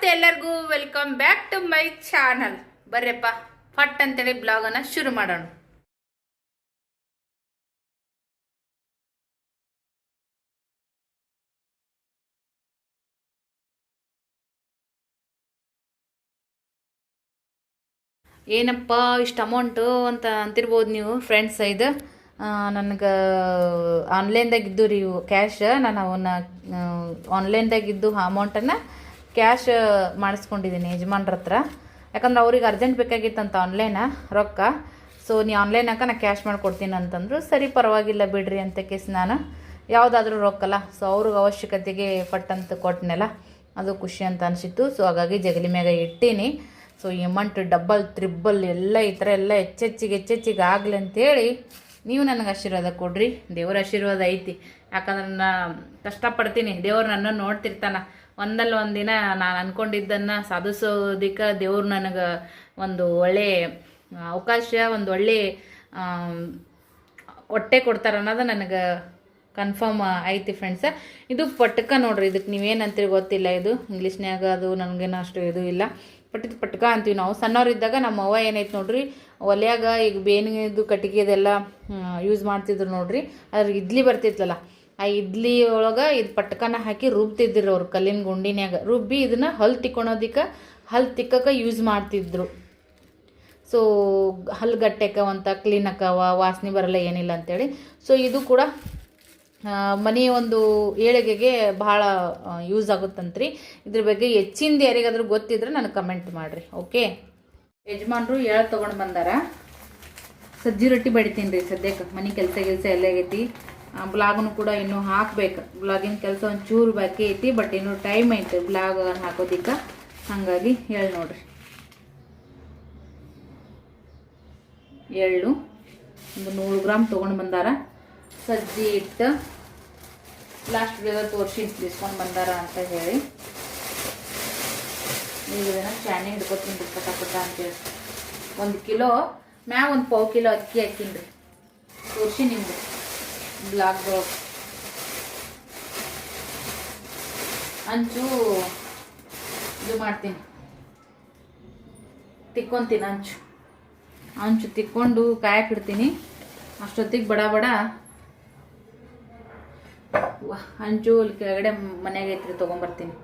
ನಮಸ್ತೆ ಎಲ್ಲರಿಗೂ welcome back to my channel ಬರ್ರಪ್ಪ ಫಟ್ ಅಂತೇಳಿ ಬ್ಲಾಗನ್ನು ಶುರು ಮಾಡೋಣ. ಏನಪ್ಪ ಇಷ್ಟು ಅಮೌಂಟು ಅಂತ ಅಂತಿರ್ಬೋದು ನೀವು ಫ್ರೆಂಡ್ಸ್ ಇದು. ನನಗೆ ಆನ್ಲೈನ್ದಾಗಿದ್ದು ರೀ ಕ್ಯಾಶ್ ನಾನು ಅವನ್ನ ಆನ್ಲೈನ್ದಾಗಿದ್ದು ಅಮೌಂಟನ್ನು ಕ್ಯಾಶ್ ಮಾಡಿಸ್ಕೊಂಡಿದ್ದೀನಿ ಯಜಮಾನ್ರ ಹತ್ರ. ಯಾಕಂದ್ರೆ ಅವ್ರಿಗೆ ಅರ್ಜೆಂಟ್ ಬೇಕಾಗಿತ್ತಂತ ಆನ್ಲೈನ ರೊಕ್ಕ. ಸೊ ನೀ ಆನ್ಲೈನಾಗ ನಾ ಕ್ಯಾಶ್ ಮಾಡಿಕೊಡ್ತೀನಿ ಅಂತಂದ್ರು, ಸರಿ ಪರವಾಗಿಲ್ಲ ಬಿಡ್ರಿ ಅಂತ ಕೇಸ್ ನಾನು. ಯಾವುದಾದ್ರೂ ರೊಕ್ಕಲ್ಲ ಸೊ ಅವ್ರಿಗೆ ಅವಶ್ಯಕತೆಗೆ ಪಟ್ಟಂತ ಕೊಟ್ಟನೆಲ್ಲ ಅದು ಖುಷಿ ಅಂತ ಅನಿಸಿತ್ತು. ಸೊ ಹಾಗಾಗಿ ಜಗಲಿ ಮ್ಯಾಗ ಇಟ್ಟೀನಿ. ಸೊ ಎಮೌಂಟ್ ಡಬ್ಬಲ್ ತ್ರಿಬ್ಬಲ್ ಎಲ್ಲ ಈ ಥರ ಎಲ್ಲ ಹೆಚ್ಚೆಚ್ಚಿಗೆ ಹೆಚ್ಚೆಚ್ಚಿಗೆ ಆಗಲಿ ಅಂತೇಳಿ ನೀವು ನನಗೆ ಆಶೀರ್ವಾದ ಕೊಡ್ರಿ. ದೇವ್ರ ಆಶೀರ್ವಾದ ಐತಿ. ಯಾಕಂದ್ರೆ ನಾ ಕಷ್ಟಪಡ್ತೀನಿ. ದೇವ್ರು ನನ್ನ ನೋಡ್ತಿರ್ತಾನ. ಒಂದಲ್ಲ ಒಂದಿನ ನಾನು ಅನ್ಕೊಂಡಿದ್ದನ್ನ ಸಾಧಿಸೋದಕ್ಕೆ ದೇವ್ರು ನನಗೆ ಒಂದು ಒಳ್ಳೆ ಅವಕಾಶ, ಒಂದು ಒಳ್ಳೆ ಹೊಟ್ಟೆ ಕೊಡ್ತಾರೆ ಅನ್ನೋದು ನನಗೆ ಕನ್ಫರ್ಮ್ ಐತಿ ಫ್ರೆಂಡ್ಸ ಇದು ಪಟ್ಕ ನೋಡ್ರಿ ಇದಕ್ಕೆ ನೀವೇನಂತೀರಿ ಗೊತ್ತಿಲ್ಲ ಇದು. ಇಂಗ್ಲೀಷ್ನ್ಯಾಗ ಅದು ನನಗೇನು ಅಷ್ಟು ಇದು ಇಲ್ಲ. ಬಟ್ ಇದು ಪಟ್ಕ ಅಂತೀವಿ ನಾವು. ಸಣ್ಣವರಿದ್ದಾಗ ನಮ್ಮ ಅವ್ವ ಏನೈತೆ ನೋಡ್ರಿ, ಒಲೆಯಾಗ ಈಗ ಬೇನಿದು ಕಟ್ಟಿಗೆದೆಲ್ಲ ಯೂಸ್ ಮಾಡ್ತಿದ್ರು ನೋಡ್ರಿ. ಅದ್ರ ಇಡ್ಲಿ ಬರ್ತಿತ್ತಲ್ಲ ಆ ಇಡ್ಲಿ ಒಳಗೆ ಇದು ಪಟ್ಕನ ಹಾಕಿ ರುಬ್ತಿದ್ರು ಅವ್ರು ಕಲ್ಲಿನ ಗುಂಡಿನ್ಯಾಗ. ರುಬ್ಬಿ ಇದನ್ನ ಹಲ್ ತಿಕ್ಕೊಳೋದಕ್ಕೆ, ಹಲ್ ತಿಕ್ಕಕ್ಕೆ ಯೂಸ್ ಮಾಡ್ತಿದ್ರು. ಸೊ ಹಲ್ಲು ಗಟ್ಟೆಕ ಅಂತ ಕ್ಲೀನ್ ಅಕ್ಕವ, ವಾಸನೆ ಬರಲ್ಲ ಏನಿಲ್ಲ ಅಂತೇಳಿ. ಸೊ ಇದು ಕೂಡ ಮನೆಯ ಒಂದು ಏಳಿಗೆಗೆ ಭಾಳ ಯೂಸ್ ಆಗುತ್ತಂತ್ರಿ. ಇದ್ರ ಬಗ್ಗೆ ಹೆಚ್ಚಿಂದ ಯಾರಿಗಾದ್ರೂ ಗೊತ್ತಿದ್ರೆ ನನಗೆ ಕಮೆಂಟ್ ಮಾಡಿರಿ ಓಕೆ ಯಜಮಾನ್ರು ಎಳ್ ತೊಗೊಂಡು ಬಂದಾರ. ಸಜ್ಜಿ ರೊಟ್ಟಿ ಬಡಿತೀನಿ ರೀ ಸದ್ಯಕ್ಕೆ ಮನೆ ಕೆಲಸ ಕೆಲಸ ಎಲ್ಲ ಆಗೈತಿ. ಬ್ಲಾಗ್ನು ಕೂಡ ಇನ್ನೂ ಹಾಕ್ಬೇಕು. ಬ್ಲಾಗಿನ ಕೆಲಸ ಒಂದು ಚೂರು ಬಾಕಿ ಐತಿ ಬಟ್ ಇನ್ನೂ ಟೈಮ್ ಐತೆ ಬ್ಲಾಗ್ ಹಾಕೋದಿಕ್ಕೆ. ಹಾಗಾಗಿ ಹೇಳಿ ನೋಡ್ರಿ. ಎಳ್ಳು, ಒಂದು ನೂರು ಗ್ರಾಮ್ ತೊಗೊಂಡು ಬಂದಾರ. ಸಜ್ಜಿ ಇಟ್ಟು ಲಾಸ್ಟ್ ಬೇಗ ತೋರಿಸಿ ಇಸ್ಕೊಂಡು ಬಂದಾರ ಅಂತ ಹೇಳಿ. ಈಗ ಇದನ್ನು ಚಾನಿ ಹಿಡ್ಕೊತೀನಿ ಅಂತ ಅಂತೇಳಿ ಒಂದು ಕಿಲೋ, ಮ್ಯಾಗ ಒಂದು ಪಾವು ಕಿಲೋ ಅಕ್ಕಿ ಹಾಕಿನ್ರಿ. ತೋರಿಸಿ ನಿಮ್ಗೆ. ಬ್ಲಾಗ್ ಅಂಚು, ಇದು ಮಾಡ್ತೀನಿ. ತಿಕ್ಕೊಂತೀನಿ ಅಂಚು. ಅಂಚು ತಿಕ್ಕೊಂಡು ಕಾಯಕ್ಕೆ ಇಡ್ತೀನಿ ಅಷ್ಟೊತ್ತಿಗೆ ಬಡ ಬಡ. ಹಂಚು ಇಲ್ಲಿ ಕೆಳಗಡೆ ಮನೆಯಾಗ ಐತ್ರಿ ತೊಗೊಂಬರ್ತೀನಿ.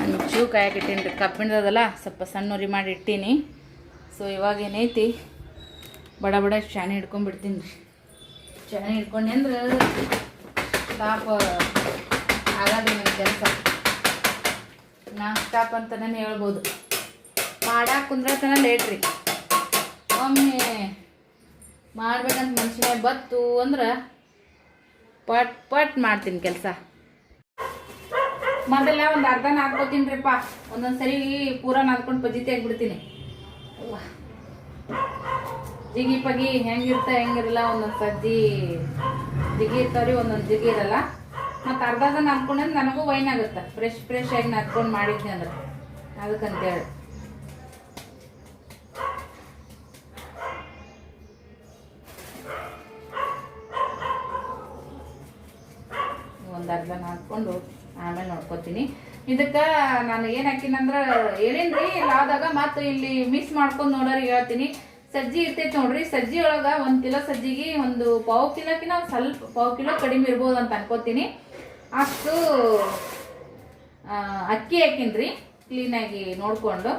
ಹಂಚು ಕಾಯಕ್ಕೆ ಇಟ್ಟೀನಿ ರೀ ಕಬ್ಬಿಣದಲ್ಲ ಸ್ವಲ್ಪ ಸಣ್ಣ ಉರಿ ಮಾಡಿ ಇಟ್ಟೀನಿ. ಸೊ ಇವಾಗ ಏನೈತಿ? ಬಡ ಬಡ ಶಾನೆ ಹಿಡ್ಕೊಂಡ್ಬಿಡ್ತೀನಿ ರೀ. ಚಾಣಿ ಹಿಡ್ಕೊಂಡೆ ಅಂದ್ರೆ ಸ್ಟಾಪ್ ಆಗೋದು ನನ್ನ ಕೆಲಸ. ನಾ ಸ್ಟಾಪ್ ಅಂತಲೇ ಹೇಳ್ಬೋದು. ಮಾಡಕ್ಕೆ ಕುಂದ್ರತನ ಲೇಟ್ ರೀ ಒಮ್ಮೆ ಮಾಡ್ಬೇಕಂತ ಮನುಷ್ಯನೇ ಬತ್ತು ಅಂದ್ರೆ ಪಟ್ ಪಟ್ ಮಾಡ್ತೀನಿ ಕೆಲಸ. ಮೊದಲ ಒಂದು ಅರ್ಧ ನಾದ್ಕೋತೀನಿ ಒಂದೊಂದು ಸರಿ ಪೂರ ನಾದ್ಕೊಂಡು ಪಜಿತಿ ಆಗ್ಬಿಡ್ತೀನಿ. ಜಿಗಿ ಪಗಿ ಹೆಂಗಿರ್ತ ಹೆಂಗಿರಲ್ಲ, ಒಂದೊಂದು ಸಜ್ಜಿ ಜಿಗಿ ಇರ್ತಾವ್ರಿ, ಒಂದೊಂದು ಜಿಗಿ ಇರಲ್ಲ. ಮತ್ತು ಅರ್ಧ ಅರ್ಧ ನಾದ್ಕೊಂಡ್ರೆ ನನಗೂ ವೈನ್ ಆಗುತ್ತೆ. ಫ್ರೆಶ್ ಫ್ರೆಶ್ ಆಗಿ ನಾದ್ಕೊಂಡು ಮಾಡಿದ್ನಿ ಅಂದ್ರೆ. ಅದಕ್ಕಂತೇಳಿ. ಒಂದು ಅರ್ಧ ಹಾಕ್ಕೊಂಡು ಆಮೇಲೆ ನೋಡ್ಕೊತೀನಿ. ಇದಕ್ಕೆ ನಾನು ಏನು ಹಾಕಿನಂದ್ರೆ ಹೇಳಿನ್ರಿ ಲಾದಾಗ ಮತ್ತು ಇಲ್ಲಿ ಮಿಸ್ ಮಾಡ್ಕೊಂಡು ನೋಡೋರಿಗೆ ಹೇಳ್ತೀನಿ. ಸಜ್ಜಿ ಇರ್ತೈತಿ ನೋಡ್ರಿ. ಸಜ್ಜಿ ಒಳಗ ಒಂದು ಕಿಲೋ ಸಜ್ಜಿಗೆ ಒಂದು ಪಾವು ಕಿಲೋಕಿನ ಸ್ವಲ್ಪ ಪಾವು ಕಿಲೋ ಕಡಿಮೆ ಇರ್ಬೋದು ಅಂತ ಅನ್ಕೋತೀನಿ. ಅಷ್ಟು ಅಕ್ಕಿ ಹಾಕಿನ್ರಿ ಕ್ಲೀನಾಗಿ ನೋಡ್ಕೊಂಡು.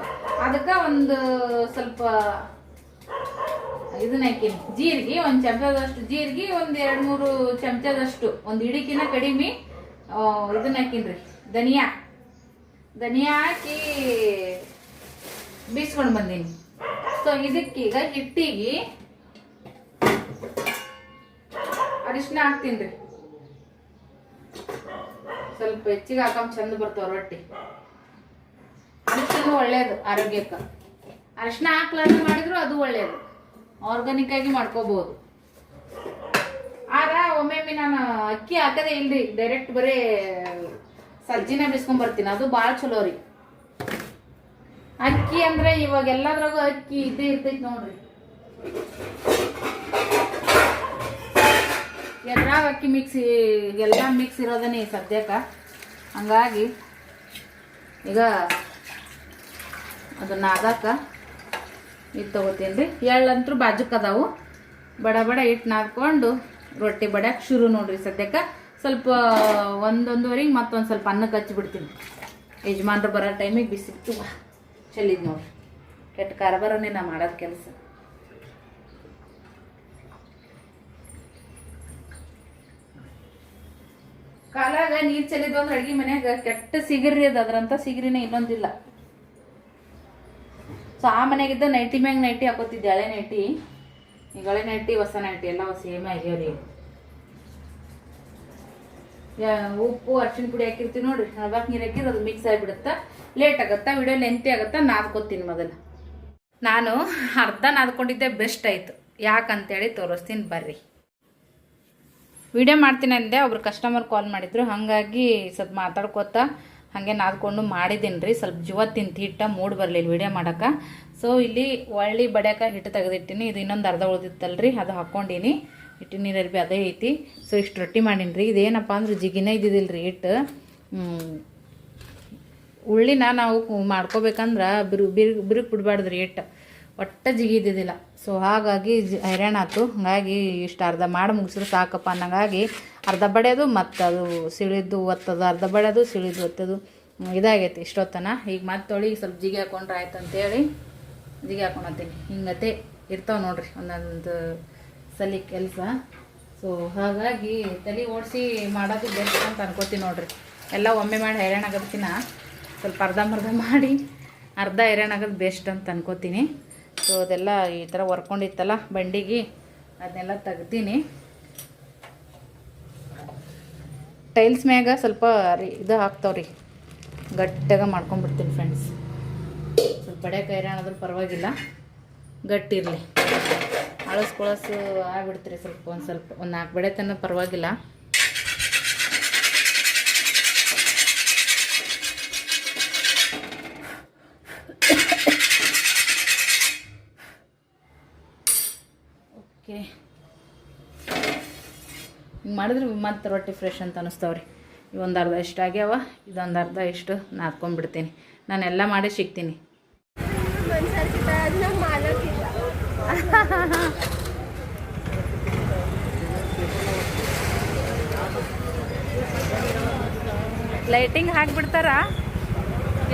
ಅದಕ್ಕೆ ಒಂದು ಸ್ವಲ್ಪ ಇದನ್ನ ಹಾಕಿನಿ. ಜೀರಿಗೆ, ಒಂದು ಚಮಚದಷ್ಟು ಜೀರಿಗೆ, ಒಂದು ಎರಡು ಮೂರು ಚಮಚದಷ್ಟು, ಒಂದು ಇಡಿಕಿನ ಕಡಿಮೆ ಇದನ್ನ ಹಾಕಿನ್ರಿ. ಧನಿಯಾ. ಧನಿಯಾ ಹಾಕಿ ಬೀಸ್ಕೊಂಡು ಬಂದೀನಿ. ಸೊ ಇದಕ್ಕೀಗ ಹಿಟ್ಟಿಗೆ ಅರಿಶಿನ ಹಾಕ್ತೀನಿ ಸ್ವಲ್ಪ ಹೆಚ್ಚಿಗೆ ಹಾಕಂಬ ಚಂದ ಬರ್ತಾವ ರೊಟ್ಟಿ. ಅರಿಶಿನ ಒಳ್ಳೇದು ಆರೋಗ್ಯಕ್ಕೆ. ಅರಿಶಿನ ಹಾಕ್ಲಾರ್ದು ಮಾಡಿದ್ರು ಅದು ಒಳ್ಳೇದು. ಆರ್ಗಾನಿಕ್ ಆಗಿ ಮಾಡ್ಕೋಬಹುದು ಆರ, ಒಮ್ಮೊಮ್ಮೆ ನಾನು ಅಕ್ಕಿ ಹಾಕದೇ ಇಲ್ರಿ. ಡೈರೆಕ್ಟ್ ಬರೀ ಸಜ್ಜಿನ ಬಿಸ್ಕೊಂಡ್ ಬರ್ತೀನಿ. ಅದು ಭಾಳ ಚಲೋ ರೀ. ಅಕ್ಕಿ ಅಂದ್ರೆ ಇವಾಗ ಎಲ್ಲದ್ರಾಗೂ ಅಕ್ಕಿ ಇದ್ದೇ ಇರ್ತೈತಿ ನೋಡ್ರಿ. ಎದ್ರಾಗ ಅಕ್ಕಿ ಮಿಕ್ಸ್ ಎಲ್ಲ ಮಿಕ್ಸ್ ಇರೋದನೇ ಸದ್ಯಕ್ಕೆ. ಹಂಗಾಗಿ ಈಗ ಅದನ್ನ ಆಗಾಕ ಇದು ತಗೋತೀನಿ ರೀ ಎಳ್ಳಂತೂ ಬಾಜುಕ್ ಅದಾವು. ಬಡ ಬಡ ಹಿಟ್ಟು ನಾದ್ಕೊಂಡು ರೊಟ್ಟಿ ಬಡ್ಯಾಕ ಶುರು ನೋಡ್ರಿ ಸದ್ಯಕ್ಕೆ. ಸ್ವಲ್ಪ ಒಂದೊಂದುವರೆಗೆ ಮತ್ತೊಂದು ಸ್ವಲ್ಪ ಅನ್ನಕ್ಕೆ ಹಚ್ಚಿಬಿಡ್ತೀನಿ ಯಜಮಾನ್ರು ಬರೋ ಟೈಮಿಗೆ ಬಿಸಿ ಚೆಲ್ಲಿದ್ ನೋಡ್ರಿ. ಕೆಟ್ಟ ಕಾರ್ಬಾರನೇ ನಾ ಮಾಡೋದ್ ಕೆಲಸ. ಕಾಲಾಗ ನೀರು ಚೆಲ್ಲಿದ್ವು ಅಂದ್ರೆ ಅಡ್ಗೆ ಮನ್ಯಾಗ ಕೆಟ್ಟ ಸಿಗಿರಿ ಅದ, ಅದ್ರಂತ ಸಿಗಿರಿನೇ ಇನ್ನೊಂದಿಲ್ಲ ಸೊ ಆ ಮನೆಗಿದ್ದ ನೈಟಿ ಮ್ಯಾಗ ನೈಟಿ ಹಾಕೋತಿದ್ದೆ, ಹಳೆ ನೈಟಿ. ಈಗ ಹಳೆ ನೈಟಿ, ಹೊಸ ನೈಟಿ, ಎಲ್ಲ ಸೇಮೇ ಆಗ್ಯಾವ್ರಿ. ಯಾ- ಉಪ್ಪು ಅರ್ಶಿನ ಪುಡಿ ಹಾಕಿರ್ತೀವಿ ನೋಡ್ರಿ ಹಳಬಾಕ್ ನೀರು ಹಾಕಿದ್ರೆ ಅದು ಮಿಕ್ಸ್ ಆಗಿಬಿಡುತ್ತೆ? ಲೇಟ್ ಆಗುತ್ತಾ? ವಿಡಿಯೋ ಲೆಂತಿ ಆಗುತ್ತಾ? ನಾದ್ಕೋತೀನಿ ಮೊದಲು. ನಾನು ಅರ್ಧ ನಾದ್ಕೊಂಡಿದ್ದೆ ಬೆಸ್ಟ್ ಆಯಿತು. ಯಾಕಂತೇಳಿ ತೋರಿಸ್ತೀನಿ ಬರ್ರಿ. ವಿಡಿಯೋ ಮಾಡ್ತೀನಿ ಅಂದೆ, ಒಬ್ರು ಕಸ್ಟಮರ್ ಕಾಲ್ ಮಾಡಿದ್ರು. ಹಾಗಾಗಿ ಸ್ವಲ್ಪ ಮಾತಾಡ್ಕೋತ ಹಾಗೆ ನಾದ್ಕೊಂಡು ಮಾಡಿದ್ದೀನಿ ರೀ. ಸ್ವಲ್ಪ ತಿಂತ ಹಿಟ್ಟ ಮೂಡ್ ಬರಲಿಲ್ಲ ವಿಡಿಯೋ ಮಾಡೋಕೆ. ಸೊ ಇಲ್ಲಿ ಒಳ್ಳಿ ಬಡಕ ಹಿಟ್ಟು ತೆಗೆದಿಟ್ಟಿನಿ. ಇದು ಇನ್ನೊಂದು ಅರ್ಧ ಉಳ್ದಿತ್ತಲ್ರಿ, ಅದು ಹಾಕ್ಕೊಂಡೀನಿ. ಹಿಟ್ಟಿನ ನೀರಲ್ಲಿ ಅದೇ ಐತಿ. ಸೊ ಇಷ್ಟು ರೊಟ್ಟಿ ಮಾಡೀನಿ ರೀ ಇದೇನಪ್ಪ ಅಂದ್ರೆ ಜಿಗಿನೇ ಇದ್ದಿದ್ದಿಲ್ಲ ರೀ ಹಿಟ್ಟು. ಉಳ್ಳಿನ ನಾವು ಮಾಡ್ಕೋಬೇಕಂದ್ರೆ ಬಿರು ಬಿರು ಬಿರುಕು ಬಿಡಬಾರ್ದು ರೀ ಹಿಟ್ಟು ಒಟ್ಟ ಜಿಗಿದಿದ್ದಿಲ್ಲ ಸೊ ಹಾಗಾಗಿ ಜಿ ಹೈರಾಣ ಆಯ್ತು ಹಾಗಾಗಿ ಇಷ್ಟು ಅರ್ಧ ಮಾಡಿ ಮುಗಿಸಿದ್ರೆ ಸಾಕಪ್ಪ ಅನ್ನಂಗಾಗಿ ಅರ್ಧ ಬಡಿಯೋದು, ಮತ್ತು ಅದು ಸಿಳಿದು ಒತ್ತದು, ಅರ್ಧ ಬಡಿಯೋದು, ಸಿಳಿದು ಒತ್ತದು. ಇದಾಗೈತಿ ಇಷ್ಟೊತ್ತನ. ಈಗ ಮತ್ತೆ ತೊಳಿ, ಸ್ವಲ್ಪ ಜಿಗಿ ಹಾಕೊಂಡ್ರೆ ಆಯ್ತು ಅಂತೇಳಿ ಜಿಗಿ ಹಾಕೊಳತ್ತೀನಿ ಹಿಂಗತೆ ಇರ್ತಾವೆ ನೋಡ್ರಿ ಒಂದೊಂದು ಸಲಿ ಕೆಲಸ. ಸೊ ಹಾಗಾಗಿ ತಲೆ ಓಡಿಸಿ ಮಾಡೋದು ಬೆಸ್ಟ್ ಅಂತ ಅನ್ಕೋತೀನಿ ನೋಡ್ರಿ. ಎಲ್ಲ ಒಮ್ಮೆ ಮಾಡಿ ಹೈರಾಣ ಆಗೋದಕ್ಕಿಂತ ಸ್ವಲ್ಪ ಅರ್ಧಂಬರ್ಧ ಮಾಡಿ ಅರ್ಧ ಐರನ್ ಆಗೋದು ಬೆಸ್ಟ್ ಅಂತ ಅನ್ಕೋತೀನಿ. ಸೊ ಅದೆಲ್ಲ ಈ ಥರ ಹೊರ್ಕೊಂಡಿತ್ತಲ್ಲ ಬಂಡಿಗೆ, ಅದನ್ನೆಲ್ಲ ತೆಗ್ದೀನಿ. ಟೈಲ್ಸ್ ಮ್ಯಾಗ ಸ್ವಲ್ಪ ಇದು ಹಾಕ್ತಾವ್ರಿ. ಗಟ್ಟಿಯಾಗ ಮಾಡ್ಕೊಂಡ್ಬಿಡ್ತೀನಿ ಫ್ರೆಂಡ್ಸ್ ಸ್ವಲ್ಪ ಬಡ್ಯಾಕ ಹೈರಾಣ ಆದ್ರೂ ಪರವಾಗಿಲ್ಲ. ಗಟ್ಟಿರಲಿ ಅಳಸ್ಕೊಳಸು ಆಗಿಬಿಡ್ತೀರಿ ಆಗ್ಬಿಡ್ತೀರಿ ಸ್ವಲ್ಪ ಒಂದು ಸ್ವಲ್ಪ, ಒಂದು ನಾಲ್ಕು ಬಡೆ ತನಕ ಪರವಾಗಿಲ್ಲ ಓಕೆ ಹಿಂಗೆ ಮಾಡಿದ್ರೆ ಮತ್ತೆ ರೊಟ್ಟಿ ಫ್ರೆಶ್ ಅಂತ ಅನಿಸ್ತಾವ್ರಿ. ಇವೊಂದು ಅರ್ಧ ಇಷ್ಟ ಆಗ್ಯಾವ, ಇದೊಂದು ಅರ್ಧ ಇಷ್ಟು ನಾದ್ಕೊಂಡ್ಬಿಡ್ತೀನಿ. ನಾನೆಲ್ಲ ಮಾಡಿ ಸಿಗ್ತೀನಿ. ಲೈಟಿಂಗ್ ಹಾಕ್ಬಿಡ್ತಾರ?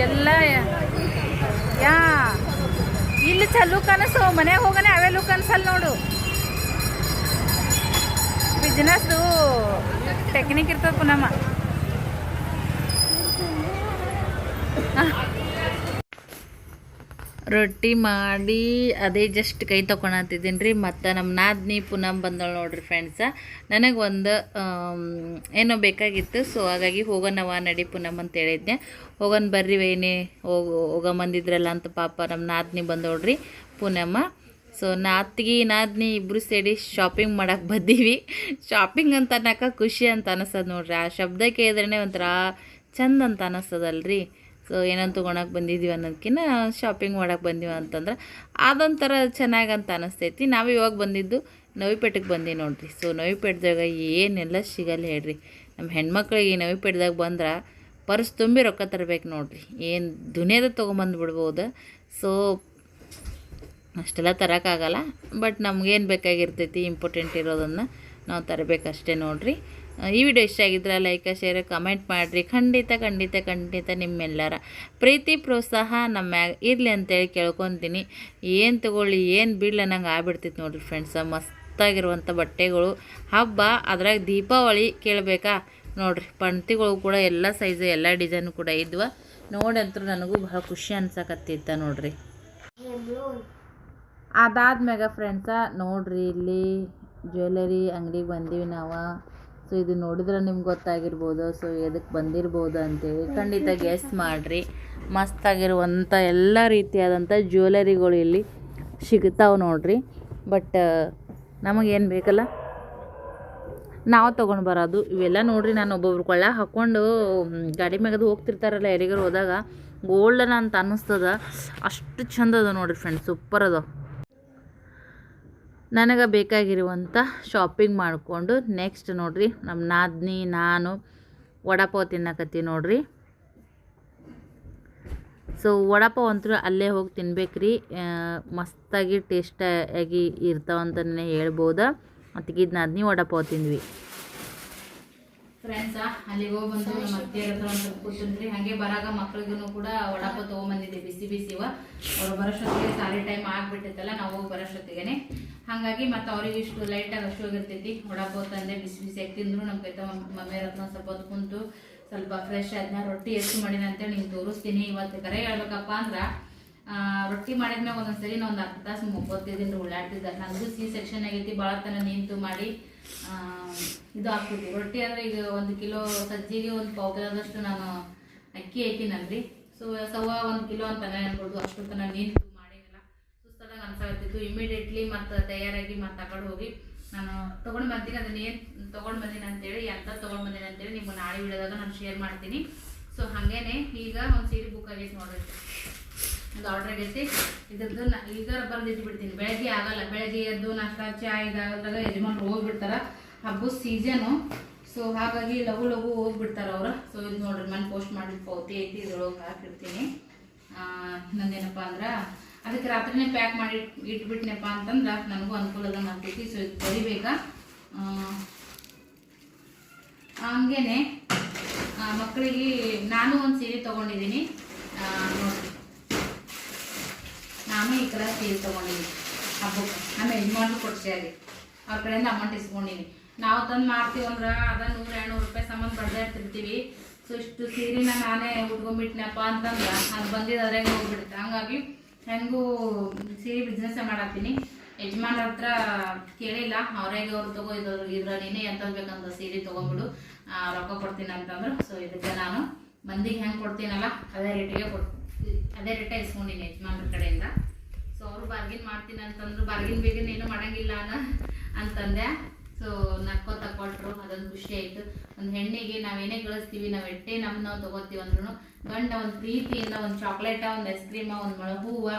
ಎಲ್ಲ ಯಾ ಇಲ್ಲಿ ಚಲೋ ಕನಸು ಮನೆಗೆ ಹೋಗನೆ ಅವೆಲ್ಲೂ ಲುಕ್ ಅನ್ಸಲ್ಲ ನೋಡು. ಬಿಸ್ನೆಸ್ದು ಟೆಕ್ನಿಕ್ ಇರ್ತದೆ ಪುನಮ್ಮ. ರೊಟ್ಟಿ ಮಾಡಿ, ಅದೇ ಜಸ್ಟ್ ಕೈ ತೊಗೊಳತ್ತಿದ್ದೀನಿ ರೀ ಮತ್ತು ನಮ್ಮ ನಾದ್ನಿ ಪುನಃ ಬಂದಳು ನೋಡ್ರಿ ಫ್ರೆಂಡ್ಸ ನನಗೆ ಒಂದು ಏನೋ ಬೇಕಾಗಿತ್ತು ಸೊ ಹಾಗಾಗಿ ಹೋಗೋಣವ ನಡಿ ಪುನಮ್ ಅಂತ ಹೇಳಿದ್ದೆ ಹೋಗೋಣ ಬರ್ರಿ ವೈನಿ, ಹೋಗೋ ಬಂದಿದ್ರಲ್ಲ ಅಂತ ಪಾಪ ನಮ್ಮ ನಾದ್ನಿ ಬಂದೋಳ್ರಿ ಪೂನಮ್ಮ. ಸೊ ನಾತ್ಗಿ, ನಾದ್ನಿ ಇಬ್ಬರು ಸೇರಿ ಶಾಪಿಂಗ್ ಮಾಡೋಕ್ಕೆ ಬಂದೀವಿ. ಶಾಪಿಂಗ್ ಅಂತ ಅನ್ನಕ ಖುಷಿ ಅಂತ ಅನ್ನಿಸ್ತದೆ ನೋಡ್ರಿ. ಆ ಶಬ್ದ ಕೇಳಿದ್ರೇ ಒಂಥರ ಚಂದ ಅಂತ ಅನ್ನಿಸ್ತದಲ್ರಿ ಸೊ ಏನಂತ ತೊಗೊಳಕ್ಕೆ ಬಂದಿದ್ದೀವಿ ಅನ್ನೋದಕ್ಕಿಂತ ಶಾಪಿಂಗ್ ಮಾಡೋಕ್ಕೆ ಬಂದೀವಿ ಅಂತಂದ್ರೆ ಅದೊಂಥರ ಚೆನ್ನಾಗಂತ ಅಂತ ಅನಿಸ್ತೈತಿ. ನಾವು ಇವಾಗ ಬಂದಿದ್ದು ನವಿಪೇಟೆಗೆ ಬಂದೀವಿ ನೋಡ್ರಿ. ಸೊ ನವಿಪೇಟೆದಾಗ ಏನೆಲ್ಲ ಸಿಗಲ್ಲ ಹೇಳ್ರಿ. ನಮ್ಮ ಹೆಣ್ಮಕ್ಳಿಗೆ ನವಿಪೇಟೆದಾಗ ಬಂದ್ರೆ ಪರ್ಸ್ ತುಂಬಿ ರೊಕ್ಕ ತರಬೇಕು ನೋಡ್ರಿ. ಏನು ದುನಿಯಾದ ತೊಗೊಂಬಂದು ಬಿಡ್ಬೋದು. ಸೊ ಅಷ್ಟೆಲ್ಲ ತರೋಕ್ಕಾಗಲ್ಲ ಬಟ್ ನಮಗೇನು ಬೇಕಾಗಿರ್ತೈತಿ ಇಂಪಾರ್ಟೆಂಟ್ ಇರೋದನ್ನು ನಾವು ತರಬೇಕಷ್ಟೇ ನೋಡಿರಿ. ಈ ವಿಡಿಯೋ ಇಷ್ಟ ಆಗಿದ್ರೆ ಲೈಕ್ ಶೇರ್ ಕಮೆಂಟ್ ಮಾಡಿರಿ. ಖಂಡಿತ ಖಂಡಿತ ಖಂಡಿತ ನಿಮ್ಮೆಲ್ಲರ ಪ್ರೀತಿ, ಪ್ರೋತ್ಸಾಹ ನಮ್ಮ ಮ್ಯಾಗ ಇರಲಿ ಅಂತೇಳಿ ಕೇಳ್ಕೊತೀನಿ. ಏನು ತೊಗೊಳ್ಳಿ, ಏನು ಬಿಡ್ಲಿ ನಂಗೆ ಆಗ್ಬಿಡ್ತೈತಿ ನೋಡಿರಿ ಫ್ರೆಂಡ್ಸ ಮಸ್ತಾಗಿರುವಂಥ ಬಟ್ಟೆಗಳು, ಹಬ್ಬ, ಅದ್ರಾಗ ದೀಪಾವಳಿ ಕೇಳಬೇಕಾ? ನೋಡಿರಿ ಪಂಕ್ತಿಗಳು ಕೂಡ ಎಲ್ಲ ಸೈಜು ಎಲ್ಲ ಡಿಸೈನು ಕೂಡ ಇದ್ವ. ನೋಡಂತೂ ನನಗೂ ಬಹಳ ಖುಷಿ ಅನ್ಸಕತ್ತಿತ್ತ ನೋಡ್ರಿ. ಅದಾದ್ಮ್ಯಾಗ ಫ್ರೆಂಡ್ಸ ನೋಡ್ರಿ ಇಲ್ಲಿ ಜ್ಯುವೆಲರಿ ಅಂಗಡಿಗೆ ಬಂದೀವಿ ನಾವು. ಸೊ ಇದು ನೋಡಿದ್ರೆ ನಿಮ್ಗೆ ಗೊತ್ತಾಗಿರ್ಬೋದು. ಸೊ ಎದಕ್ಕೆ ಬಂದಿರ್ಬೋದು ಅಂತೇಳಿ ಖಂಡಿತ ಗೆಸ್ ಮಾಡಿರಿ. ಮಸ್ತಾಗಿರುವಂಥ ಎಲ್ಲ ರೀತಿಯಾದಂಥ ಜ್ಯುವೆಲರಿಗಳು ಇಲ್ಲಿ ಸಿಗ್ತಾವೆ ನೋಡ್ರಿ. ಬಟ್ ನಮಗೇನು ಬೇಕಲ್ಲ? ನಾವು ತೊಗೊಂಡು ಬರೋದು. ಇವೆಲ್ಲ ನೋಡ್ರಿ ನಾನು ಒಬ್ಬೊಬ್ರು ಕೊಳ್ಳ ಹಾಕ್ಕೊಂಡು ಗಾಡಿ ಮ್ಯಾಗದು ಹೋಗ್ತಿರ್ತಾರಲ್ಲ ಯಾರಿಗಾರು ಹೋದಾಗ ಗೋಲ್ಡನ್ ಅಂತ ಅನ್ನಿಸ್ತದ. ಅಷ್ಟು ಚಂದ ಅದ ನೋಡ್ರಿ ಫ್ರೆಂಡ್ಸ್ ಸೂಪರ್ ಅದ. ನನಗೆ ಬೇಕಾಗಿರುವಂಥ ಶಾಪಿಂಗ್ ಮಾಡಿಕೊಂಡು ನೆಕ್ಸ್ಟ್ ನೋಡ್ರಿ ನಮ್ಮ ನಾದ್ನಿ, ನಾನು, ವಡಪಾವ್ ತಿನ್ನಕತ್ತಿ ನೋಡ್ರಿ. ಸೊ ವಡಪಾವ್ ಅಂತೂ ಅಲ್ಲೇ ಹೋಗಿ ತಿನ್ಬೇಕ್ರಿ. ಮಸ್ತಾಗಿ ಟೇಸ್ಟಾಗಿ ಇರ್ತಾವಂತಲೇ ಹೇಳ್ಬೋದು. ಮತ್ತು ಇದನ್ನ ನಾದ್ನಿ ವಡಾಪಾವ್ ತಿಂದ್ವಿ. ಫ್ರೆಂಡ್ಸ ಅಲ್ಲಿಗೆ ಹೋಗಿ ಬಂದು ನಮ್ಮ ಅತ್ತೆ ಹತ್ರ ಒಂದು ಸ್ವಲ್ಪ ಕೂತಿದ್ರಿ ಹಾಗೆ ಬರಾಗ ಮಕ್ಳಿಗೂ ಕೂಡ ವಡಾಪಾವ್ ತಗೊಂಬಂದಿದ್ದೆ, ಬಿಸಿ ಬಿಸಿವ ಅವ್ರು ಬರೋಷ್ಟೊತ್ತಿಗೆ ಸಾರಿ ಟೈಮ್ ಆಗ್ಬಿಟ್ಟಿತ್ತಲ್ಲ, ನಾವು ಹೋಗಿ ಬರೋಷ್ಟೊತ್ತಿಗೆ ಹಾಗಾಗಿ ಮತ್ತೆ ಅವ್ರಿಗೆ ಇಷ್ಟು ಲೈಟಾಗಿ ಅಷ್ಟು ಹೋಗಿರ್ತೈತಿ. ವಡಾಪಾವ್ ತಂದೆ ಬಿಸಿ ಬಿಸಿಯಾಗಿ ತಿಂದ್ರು ನಮ್ಮ ಕೈತ ಮಮ್ಮಿಯವ್ರ ಹತ್ರ ಸ್ವಲ್ಪ ಹೊತ್ತು ಕುಂತು ಸ್ವಲ್ಪ ಫ್ರೆಶ್ ಆದ್ನ ರೊಟ್ಟಿ ಎಷ್ಟು ಮಾಡಿನ ಅಂತೇಳಿ ನಿಮ್ಗೆ ತೋರಿಸ್ತೀನಿ. ಇವತ್ತು ಕರೆ ಹೇಳ್ಬೇಕಪ್ಪ ಅಂದ್ರೆ ರೊಟ್ಟಿ ಮಾಡಿದ್ಮೇಲೆ ಒಂದೊಂದ್ಸರಿ ನಾ ಒಂದು ಅರ್ಧ ತಾಸು ಮುಕ್ಕೋತಿದ್ದೀನಿ ಉಳ್ಳಾಡ್ತಿದ್ದ. ನಂದು ಸಿ ಸೆಕ್ಷನ್ ಆಗೈತಿ ಭಾಳ ತನ ನಿಂತು ಮಾಡಿ ಇದು ಹಾಕ್ಬಿಟ್ಟು. ರೊಟ್ಟಿ ಅಂದ್ರೆ ಈಗ ಒಂದು ಕಿಲೋ ಸಜ್ಜಿಗೆ ಒಂದು ಪಾವು ಕಿಲೋದಷ್ಟು ನಾನು ಅಕ್ಕಿ ಹಾಕಿನಲ್ರಿ. ಸೊ ಸವ ಒಂದು ಕಿಲೋ ಅಂತಾನೆ ಅನ್ಬೋದು ಅಷ್ಟು ತನ ನೀನು ಮಾಡಿರಲ್ಲ ಸುಸ್ತಾದಾಗ ಅನ್ಸಾಗತ್ತಿತ್ತು ಇಮಿಡಿಯೇಟ್ಲಿ ಮತ್ತೆ ತಯಾರಾಗಿ ಮತ್ತೆ ತಗೊಂಡು ಹೋಗಿ ನಾನು ತೊಗೊಂಡು ಬಂದೀನಿ. ಅದನ್ನ ಏನು ತೊಗೊಂಡು ಬಂದೀನಿ ಅಂತೇಳಿ ಎಂತ ತೊಗೊಂಡು ಬಂದೀನಿ ಅಂತೇಳಿ ನಿಮ್ಗೆ ನಾಳೆ ವಿಡಿಯೋದಾಗ ನಾನು ಶೇರ್ ಮಾಡ್ತೀನಿ. ಸೊ ಹಾಗೇನೆ ಈಗ ಒಂದು ಸೀರೆ ಬುಕ್ ಆಗಿ ನೋಡ್ರಿ. ಇದು ಆರ್ಡರ್ ಆಗೈತಿ ಇದ್ರದ್ದು ನಾ ಈಗ ಬರ್ದಿಟ್ಟು ಬಿಡ್ತೀನಿ. ಬೆಳಗ್ಗೆ ಆಗಲ್ಲ. ಬೆಳಗ್ಗೆ ಎದ್ದು ನಾಷ್ಟ ಚಾ ಇದಾದಾಗ ಯಜಮಾನ್ರು ಹೋಗ್ಬಿಡ್ತಾರ. ಹಬ್ಬದ ಸೀಸನು ಸೊ ಹಾಗಾಗಿ ಲಘು ಲಘು ಹೋಗ್ಬಿಡ್ತಾರೆ ಅವ್ರು. ಸೊ ಇದು ನೋಡ್ರಿ ಮನೆ ಪೋಸ್ಟ್ ಮಾಡಿದ ಪೌತಿ ಐತಿ. ಇದ್ರೊಳಗೆ ಹಾಕಿರ್ತೀನಿ ನಂದೇನಪ್ಪ ಅಂದ್ರೆ, ಅದಕ್ಕೆ ರಾತ್ರಿನೇ ಪ್ಯಾಕ್ ಮಾಡಿ ಇಟ್- ಇಟ್ಬಿಟ್ನಪ್ಪ ಅಂತಂದ್ರೆ ನನಗೂ ಅನುಕೂಲದಂಗೆ ಆಗ್ತೈತಿ ಸೊ ಇದು ಬರಿಬೇಕ. ಹಂಗೇನೆ ಮಕ್ಕಳಿಗೆ ನಾನು ಒಂದು ಸೀರೆ ತೊಗೊಂಡಿದ್ದೀನಿ ನೋಡ್ರಿ. ನಾನು ಈ ಕಲರ್ ಸೀರೆ ತೊಗೊಂಡಿದ್ದೀನಿ ಹಬ್ಬಕ್ಕೆ. ನಮ್ಮ ಯಜಮಾನ್ರು ಕೊಡ್ಸ್ಯಾರಿ ಅವ್ರ ಕಡೆಯಿಂದ ಅಮೌಂಟ್ ಇಸ್ಕೊಂಡಿನಿ ನಾವು ತಂದು ಮಾಡ್ತೀವಿ ಅಂದ್ರೆ ಅದ ನೂರು ಎರಡುನೂರು ರೂಪಾಯಿ ಸಂಬಂಧ ಇರ್ತಿರ್ತೀವಿ. ಸೊ ಇಷ್ಟು ಸೀರೆನ ನಾನೇ ಉಟ್ಕೊಂಡ್ಬಿಟ್ನಪ್ಪ ಅಂತಂದ್ರೆ ಅದು ಬಂದಿದ್ದು ಅದ್ರಾಗ ಹೋಗ್ಬಿಡುತ್ತೆ. ಹಂಗಾಗಿ ಹೆಂಗೂ ಸೀರೆ ಬಿಸ್ನೆಸ್ ಮಾಡತ್ತೀನಿ. ಯಜಮಾನ್ರ ಹತ್ರ ಕೇಳಿಲ್ಲ. ಅವ್ರಾಗೆ ಅವ್ರು ತಗೋ, ಇದ್ರ ಇದ್ರ ನೀನೇ ಎಂತ ಬೇಕಂತ ಸೀರೆ ತೊಗೊಂಬಿಡು ರೊಕ್ಕ ಕೊಡ್ತೀನಿ ಅಂತಂದ್ರು. ಸೊ ಇದಕ್ಕೆ ನಾನು ಮಂದಿಗೆ ಹೆಂಗೆ ಕೊಡ್ತೀನಲ್ಲ, ಅದೇ ರೇಟಿಗೆ ಕೊಡ್ತೀನಿ. ಅದೇ ರೇಟ ಇಸ್ಕೊಂಡಿನಿ ಯಜಮಾನ್ರ ಕಡೆಯಿಂದ. ಸೊ ಅವರು ಬಾರ್ಗಿನ್ ಮಾಡ್ತೀನಿ ಅಂತಂದ್ರು ಬಾರ್ಗಿನ್ ಬೇಗ ಏನು ಮಾಡಂಗಿಲ್ಲ ಅನ್ನ ಅಂತಂದೆ. ಸೊ ನಕ್ಕೋ ತಕೊಟ್ರು ಅದೊಂದು ಖುಷಿ ಆಯ್ತು. ಒಂದು ಹೆಣ್ಣಿಗೆ ನಾವೇನೇ ಕಳಿಸ್ತೀವಿ, ನಾವು ಎಟ್ಟೆ ನಮ್ ನಾವು ತಗೋತೀವಿ ಅಂದ್ರೂ ಗಂಡ ಒಂದು ಪ್ರೀತಿಯಿಂದ ಒಂದು ಚಾಕ್ಲೇಟ ಒಂದು ಐಸ್ ಕ್ರೀಮ ಒಂದು ಮೊಳ ಹೂವ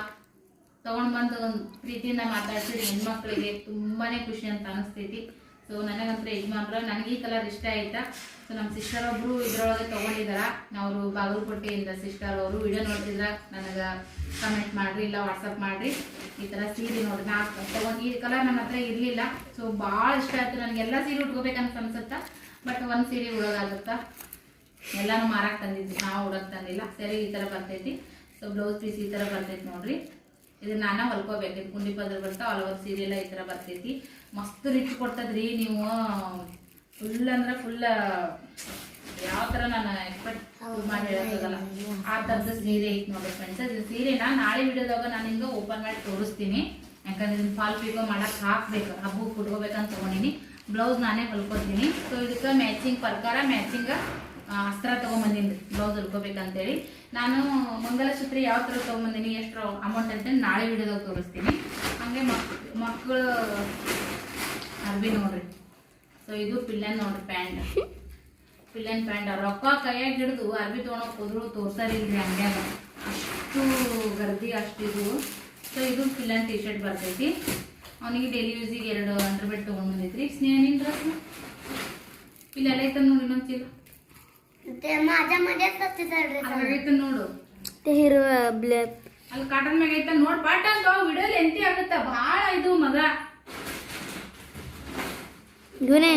ತಗೊಂಡ್ ಬಂದು ಒಂದು ಪ್ರೀತಿಯಿಂದ ಮಾತಾಡ್ಸಿದ್ರೆ ಹೆಣ್ಮಕ್ಳಿಗೆ ತುಂಬಾನೇ ಖುಷಿ ಅಂತ ಅನಿಸ್ತೈತಿ. ಸೊ ನನಗಂತ ಯಜಮಾನ್ರು, ನನಗೆ ಈ ಕಲರ್ ಇಷ್ಟ ಆಯ್ತಾ? ಸೊ ನಮ್ಮ ಸಿಸ್ಟರ್ ಒಬ್ರು ಇದ್ರೊಳಗೆ ತಗೊಂಡಿದಾರ. ಅವರು ಬಾಗಲಕೋಟೆಯಿಂದ ಸಿಸ್ಟರ್ ಅವರು. ವಿಡಿಯೋ ನೋಡ್ತಿದ್ರ? ನನಗೆ ಕಮೆಂಟ್ ಮಾಡ್ರಿ, ಇಲ್ಲ ವಾಟ್ಸಪ್ ಮಾಡ್ರಿ. ಈ ಥರ ಸೀರೆ ನೋಡ್ರಿ. ನಾ ತಗೊಂಡು ಈ ಕಲರ್ ನನ್ನ ಹತ್ರ ಇರಲಿಲ್ಲ. ಸೊ ಭಾಳ ಇಷ್ಟ ಆಯ್ತು. ನನಗೆಲ್ಲ ಸೀರೆ ಉಟ್ಕೋಬೇಕಂತ ಅನ್ಸುತ್ತಾ? ಬಟ್ ಒಂದು ಸೀರೆ ಉಳೋದಾಗುತ್ತಾ ಎಲ್ಲಾನು ಮಾರಾಕ್ ತಂದಿದ್ವಿ. ನಾವು ಉಡಕ್ ತಂದಿಲ್ಲ. ಸರಿ, ಈ ಥರ ಬರ್ತೈತಿ. ಸೊ ಬ್ಲೌಸ್ ಪೀಸ್ ಈ ಥರ ಬರ್ತೈತಿ ನೋಡ್ರಿ. ಇದನ್ನ ನಾನ ಹೊಲ್ಕೋಬೇಕು. ಕುಂಡಿ ಪದ್ರ ಬರ್ತಾ ಆಲ್ ಓವರ್ ಸೀರೆ ಎಲ್ಲ ಈ ಥರ ಬರ್ತೈತಿ. ಮಸ್ತ್ ರಿಚ್ ಕೊಡ್ತದ್ರಿ ನೀವು. ಫುಲ್ ಅಂದ್ರೆ ಫುಲ್ ಯಾವ ಥರ ನಾನು ಎಕ್ಸ್ಪೆಕ್ಟ್ ಮಾಡಿ ಹೇಳೋಕ್ಕಾಗಲ್ಲ. ಆ ಥರದ ಸೀರೆ ಐತೆ ನೋಡ್ರಿ ಫ್ರೆಂಡ್ಸ್ ಇದು ಸೀರೆನ? ನಾಳೆ ವಿಡಿಯೋದಾಗ ನಾನು ನಿಮ್ಗೆ ಓಪನ್ ಮಾಡಿ ತೋರಿಸ್ತೀನಿ. ಯಾಕಂದ್ರೆ ಇದನ್ನ ಫಾಲ್ ಪೀಕೋ ಮಾಡಕ್ ಹಾಕ್ಬೇಕು. ಹಬ್ಬಕ್ಕೆ ಕುಟ್ಕೋಬೇಕಂತ ತಗೊಂಡಿನಿ. ಬ್ಲೌಸ್ ನಾನೇ ಹೊಲ್ಕೊತೀನಿ. ಸೊ ಇದಕ್ಕೆ ಮ್ಯಾಚಿಂಗ್ ಪ್ರಕಾರ ಮ್ಯಾಚಿಂಗ್ ಅಸ್ತ್ರ ತೊಗೊಂಬಂದಿನಿ. ಬ್ಲೌಸ್ ಹೊಲ್ಕೋಬೇಕಂತೇಳಿ. ನಾನು ಮಂಗಲಸೂತ್ರ ಯಾವ ಥರ ತೊಗೊಂಬಂದಿನಿ, ಎಷ್ಟು ಅಮೌಂಟ್ ಅಂತೇಳಿ ನಾಳೆ ವಿಡಿಯೋದಾಗ ತೋರಿಸ್ತೀನಿ. ಹಾಗೆ ಮಕ್ ಮಕ್ಕಳು ಅರ್ಬಿ ನೋಡ್ರಿ. ಸೊ ಇದು ಪಿಲ್ಲನ್ ನೋಡ್ರಿ ಪ್ಯಾಂಟ್. ಪಿಲ್ಲನ್ ಪ್ಯಾಂಟ್ ರೊಕ್ಕ ಕೈಯಾಗ ಹಿಡಿದು ಅರ್ಬಿ ತೊಗೊಳಕ್ ಹೋದ್ರು ತೋರ್ಸಾರಿಲ್ರಿ ಅಂಗ್ಯಾಗ ಅಷ್ಟು ಗರ್ದಿ ಅಷ್ಟಿದು ಸೊ ಇದು ಪಿಲ್ಲನ್ ಟೀ ಶರ್ಟ್ ಬರ್ತೈತಿ. ಅವನಿಗೆ ಡೈಲಿ ಯೂಸಿಗೆ ಎರಡು ಅಂಡರ್ ಬೆಡ್ ತೊಗೊಂಡು ಬಂದೈತ್ರಿ. ಸ್ನೇಹ ನಿನ್ ಡ್ರೆಸ್ ಇಲ್ಲ ಎಲ್ಲ ಐತ ನೋಡಿ ಇನ್ನೊಂದು ಚೀಲ. ಅದ್ರಾಗೈತ ನೋಡು. ಅಲ್ಲಿ ಕಾಟನ್ ಮ್ಯಾಗ ಐತ ನೋಡ್. ಪಾಟ್ ಅಂತ ವಿಡಲ್ ಎಂತಿ ಆಗುತ್ತ. ಭಾಳ ಇದು ಮಗ. ಇವನೇ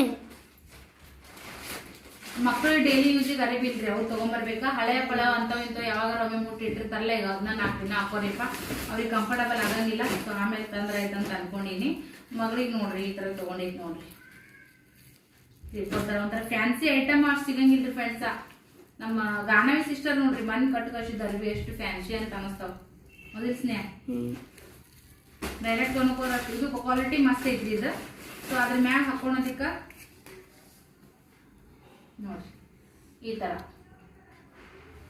ಮಕ್ಕಳು ಡೈಲಿ ಯೂಸಿಗೆ ಅರೆ ಬೀಳ್ರಿ ಅವು ತೊಗೊಂಬರ್ಬೇಕಾ? ಹಳೆಯ ಪಳ ಅಂತವ್ ಇಂಥವು ಯಾವಾಗ ರವೆ ಮುಟ್ಟಿಟ್ಟಿರ್ತಾರಲ್ಲ ಈಗ ಅದನ್ನ ಹಾಕ್ತೀನಿ ಹಾಕೋರಿಪ್ಪ. ಅವ್ರಿಗೆ ಕಂಫರ್ಟಬಲ್ ಆಗಂಗಿಲ್ಲ. ಸೊ ಆಮೇಲೆ ತಂದ್ರೆ ಆಯ್ತು ಅಂತ ಅನ್ಕೊಂಡಿನಿ. ಮಗಳಿಗೆ ನೋಡ್ರಿ ಈ ತರ ತೊಗೊಂಡಿದ್ದು ನೋಡ್ರಿ. ಕೊಡ್ತಾರೆ ಒಂಥರ ಫ್ಯಾನ್ಸಿ ಐಟಮ್ ಅಷ್ಟು ಸಿಗಂಗಿಲ್ರಿ ಫ್ರೆಂಡ್ಸ ನಮ್ಮ ಗಾನವಿ ಸಿಸ್ಟರ್ ನೋಡ್ರಿ ಮನೆ ಕಟ್ಟು ಅರಿವಿ ಎಷ್ಟು ಫ್ಯಾನ್ಸಿ ಅಂತ ಅನಿಸ್ತಾವ್. ಮೊದಲ ಸ್ನೇಹ ಡೈರೆಕ್ಟ್ ಅನ್ಕೋರ ಇದು ಕ್ವಾಲಿಟಿ ಮಸ್ತ್ ಐತ್ರಿ ಇದು. ಸೊ ಅದ್ರ ಮ್ಯಾಗ ಹಾಕೊಳೋದಿಕ್ಕ ನೋಡ್ರಿ, ಈ ತರ.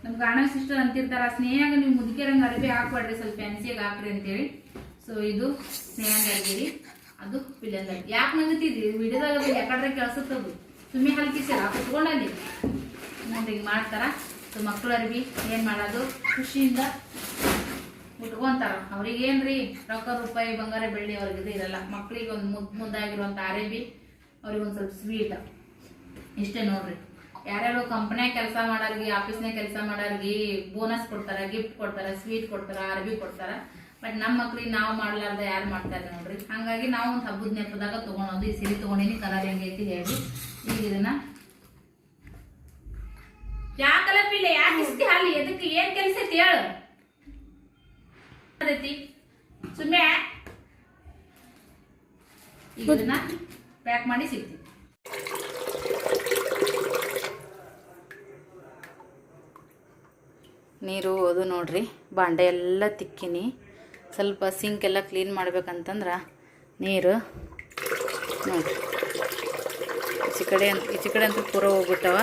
ನಮ್ಗೆ ಗಾಣ ಸಿಸ್ಟರ್ ಅಂತಿರ್ತಾರ ಸ್ನೇಹಾಗ ನೀವು ಮುದುಕಿರಂಗ ಅರಿವಿ ಹಾಕ್ಬೇಡ್ರಿ, ಸ್ವಲ್ಪ ಫ್ಯಾನ್ಸಿಯಾಗಿ ಹಾಕ್ರಿ ಅಂತೇಳಿ. ಸೊ ಇದು ಸ್ನೇಹಂಗ ಇದೀರಿ ಅದು ಪಿಲ್ಲಂಗ ಯಾಕೆ ನಗತಿದ್ರಿ? ವಿಡಿಯೋದಾಗ ಯಾಕಡ್ರೆ ಅದು ಸುಮ್ಮನೆ ಹಲ್ಕಿಸ್ಯಾರ ಕುತ್ಕೊಂಡಲ್ಲಿ ನೋಡ್ರಿ ಹಿಂಗ್ ಮಾಡ್ತಾರ. ಸೊ ಮಕ್ಕಳು ಅರಿವಿ ಏನ್ ಮಾಡೋದು? ಖುಷಿಯಿಂದ ಉಟ್ಕೊಂತಾರ ಅವ್ರಿಗೇನ್ರಿ ರೊಕ್ಕ, ರೂಪಾಯಿ, ಬಂಗಾರ, ಬೆಳ್ಳಿ ಅವ್ರಿಗೆ ಇರಲ್ಲ. ಮಕ್ಳಿಗೆ ಒಂದು ಮುದ್ ಮುದ್ದಾಗಿರುವಂಥ ಅರೇಬಿ ಅವ್ರಿಗೆ ಒಂದು ಸ್ವಲ್ಪ ಸ್ವೀಟ್ ಇಷ್ಟೇ ನೋಡ್ರಿ. ಯಾರ್ಯಾರು ಕಂಪ್ನ್ಯಾಗ ಕೆಲಸ ಮಾಡಾರ್ಗಿ ಆಫೀಸ್ನಾಗ ಕೆಲಸ ಮಾಡಾರ್ಗಿ ಬೋನಸ್ ಕೊಡ್ತಾರ ಗಿಫ್ಟ್ ಕೊಡ್ತಾರ ಸ್ವೀಟ್ ಕೊಡ್ತಾರ, ಅರ್ಬಿ ಕೊಡ್ತಾರ. ಬಟ್ ನಮ್ಮ ಮಕ್ಳಿಗೆ ನಾವು ಮಾಡ್ಲಾರ್ದ ಯಾರು ಮಾಡ್ತಾರೆ ನೋಡ್ರಿ? ಹಂಗಾಗಿ ನಾವು ಒಂದು ಹಬ್ಬದ ನೆಪದಾಗ ತಗೊಳೋದು ಈ ಸೀರೆ ತಗೊಂಡಿನಿ ಕಲರ್ ಹೆಂಗೈತಿ ಹೇಳಿ ಈಗ ಇದನ್ನ ಯಾಕಲ್ಲ ಪಿಲ್ಲೆ ಯಾಕೆ ಹಾಲಿ? ಎದಕ್ಕೆ ಏನು ಕೆಲಸ ಐತಿ ಹೇಳು. ಅದೈತಿ ಸುಮ್ಮನೆ ಇದನ್ನ ಪ್ಯಾಕ್ ಮಾಡಿ ಸಿಗ್ತೀವಿ ನೀರು ಅದು ನೋಡ್ರಿ ಬಾಂಡೆ ಎಲ್ಲ ತಿಕ್ಕಿನಿ. ಸ್ವಲ್ಪ ಸಿಂಕ್ ಎಲ್ಲ ಕ್ಲೀನ್ ಮಾಡ್ಬೇಕಂತಂದ್ರೆ ನೀರು ನೋಡ್ರಿ. ಈಚೆ ಕಡೆ ಅಂತ ಈಚೆ ಕಡೆ ಅಂತೂ ಪೂರ ಹೋಗ್ಬಿಟ್ಟವ.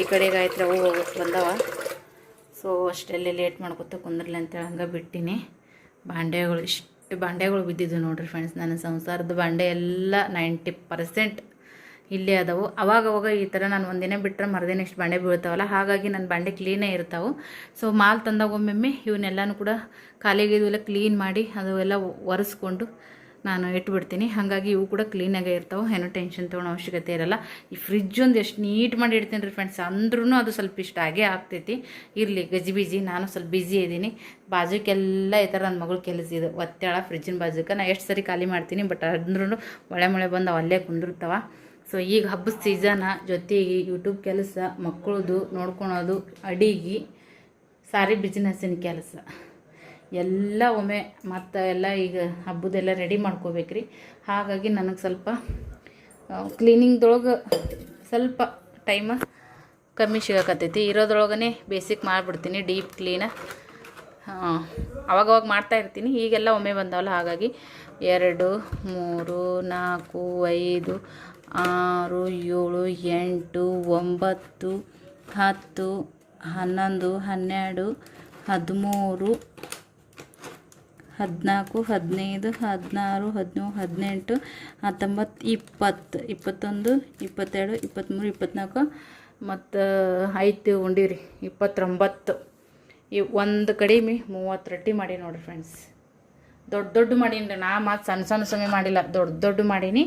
ಈ ಕಡೆಗೆ ಆಯ್ತು ಅವು ಹೋಗ್ಬಿಟ್ಟು ಬಂದವ. ಸೊ ಅಷ್ಟೆಲ್ಲ ಲೇಟ್ ಮಾಡ್ಕೊತ ಕುಂದ್ರಲಿ ಅಂತೇಳಿ ಹಂಗೆ ಬಿಟ್ಟಿನಿ. ಬಾಂಡೆಗಳು ಇಷ್ಟು ಬಾಂಡೆಗಳು ಬಿದ್ದಿದ್ದು ನೋಡ್ರಿ ಫ್ರೆಂಡ್ಸ್ ನನ್ನ ಸಂಸಾರದ ಬಾಂಡೆ ಎಲ್ಲ ನೈಂಟಿ ಪರ್ಸೆಂಟ್ ಇಲ್ಲೇ ಅದಾವು. ಅವಾಗ ಅವಾಗ ಈ ಥರ ನಾನು ಒಂದಿನ ಬಿಟ್ಟರೆ ಮರದಿನ ಇಷ್ಟು ಬಾಂಡೆ ಬೀಳ್ತಾವಲ್ಲ, ಹಾಗಾಗಿ ನನ್ನ ಬಾಂಡೆ ಕ್ಲೀನೇ ಇರ್ತಾವೆ. ಸೊ ಮಾಲ್ ತಂದಾಗ ಒಮ್ಮೊಮ್ಮೆ ಇವನ್ನೆಲ್ಲನೂ ಕೂಡ ಖಾಲಿಗೆ ಎಲ್ಲ ಕ್ಲೀನ್ ಮಾಡಿ ಅದು ಎಲ್ಲ ಒರೆಸ್ಕೊಂಡು ನಾನು ಇಟ್ಬಿಡ್ತೀನಿ. ಹಾಗಾಗಿ ಇವು ಕೂಡ ಕ್ಲೀನಾಗೇ ಇರ್ತಾವೆ. ಏನೋ ಟೆನ್ಷನ್ ತೊಗೊಳೋ ಅವಶ್ಯಕತೆ ಇರಲ್ಲ. ಈ ಫ್ರಿಜ್ ಒಂದು ಎಷ್ಟು ನೀಟ್ ಮಾಡಿ ಇಡ್ತೀನಿ ರೀ ಫ್ರೆಂಡ್ಸ್ ಅಂದ್ರೂ ಅದು ಸ್ವಲ್ಪ ಇಷ್ಟ ಆಗೇ ಆಗ್ತೈತಿ. ಇರಲಿ ಗಜಿಬಿಜಿ ನಾನು ಸ್ವಲ್ಪ ಬಿಜಿ ಇದ್ದೀನಿ ಬಾಜುಕೆಲ್ಲ ಈ ನನ್ನ ಮಗಳು ಕೆಲಸ ಇದು. ಒತ್ತಾಳ ಫ್ರಿಜ್ಜಿನ ಬಾಜುಕ. ನಾನು ಎಷ್ಟು ಸರಿ ಖಾಲಿ ಮಾಡ್ತೀನಿ ಬಟ್ ಅಂದ್ರೂ ಒಳೆ ಮೊಳೆ ಬಂದು ಅಲ್ಲೇ ಕುಂದಿರ್ತಾವೆ ಸೊ ಈಗ ಹಬ್ಬದ ಸೀಸನ ಜೊತೆಗೆ ಯೂಟ್ಯೂಬ್ ಕೆಲಸ ಮಕ್ಕಳದು ನೋಡ್ಕೊಳೋದು, ಅಡಿಗೆ, ಸಾರಿ ಬಿಸ್ನೆಸ್ಸಿನ ಕೆಲಸ. ಎಲ್ಲ ಒಮ್ಮೆ ಮತ್ತು ಎಲ್ಲ ಈಗ ಹಬ್ಬದೆಲ್ಲ ರೆಡಿ ಮಾಡ್ಕೋಬೇಕ್ರಿ. ಹಾಗಾಗಿ ನನಗೆ ಸ್ವಲ್ಪ ಕ್ಲೀನಿಂಗ್ದೊಳಗೆ ಸ್ವಲ್ಪ ಟೈಮ ಕಮ್ಮಿ ಸಿಗಕತ್ತೈತಿ. ಇರೋದ್ರೊಳಗೇ ಬೇಸಿಕ್ ಮಾಡಿಬಿಡ್ತೀನಿ ಡೀಪ್ ಕ್ಲೀನ ಅವಾಗವಾಗ ಮಾಡ್ತಾ ಇರ್ತೀನಿ. ಈಗೆಲ್ಲ ಒಮ್ಮೆ ಬಂದವಲ್ಲ, ಹಾಗಾಗಿ ಎರಡು, ಮೂರು, ನಾಲ್ಕು, ಐದು, ಆರು, ಏಳು, ಎಂಟು, ಒಂಬತ್ತು, ಹತ್ತು, ಹನ್ನೊಂದು, ಹನ್ನೆರಡು, ಹದಿಮೂರು ಹದಿನಾಲ್ಕು, ಹದಿನೈದು, ಹದಿನಾರು, ಹದಿನೇಳು, ಹದಿನೆಂಟು, ಹತ್ತೊಂಬತ್ತು, ಇಪ್ಪತ್ತು, ಇಪ್ಪತ್ತೊಂದು, ಇಪ್ಪತ್ತೆರಡು, ಇಪ್ಪತ್ತ್ಮೂರು, ಇಪ್ಪತ್ತ್ನಾಲ್ಕು, ಮತ್ತು ಐದು ಉಂಡಿರಿ ಇಪ್ಪತ್ತೊಂಬತ್ತು. ಈ ಒಂದು ಕಡಿಮೆ ಮೂವತ್ತು ರೊಟ್ಟಿ ಮಾಡಿ ನೋಡಿರಿ ಫ್ರೆಂಡ್ಸ್ ದೊಡ್ಡ ದೊಡ್ಡ ಮಾಡೀನಿ ರೀ, ನಾ ಮತ್ತು ಸಣ್ಣ ಸಣ್ಣ ಸಮಯ ಮಾಡಿಲ್ಲ, ದೊಡ್ಡ ದೊಡ್ಡ ಮಾಡೀನಿ.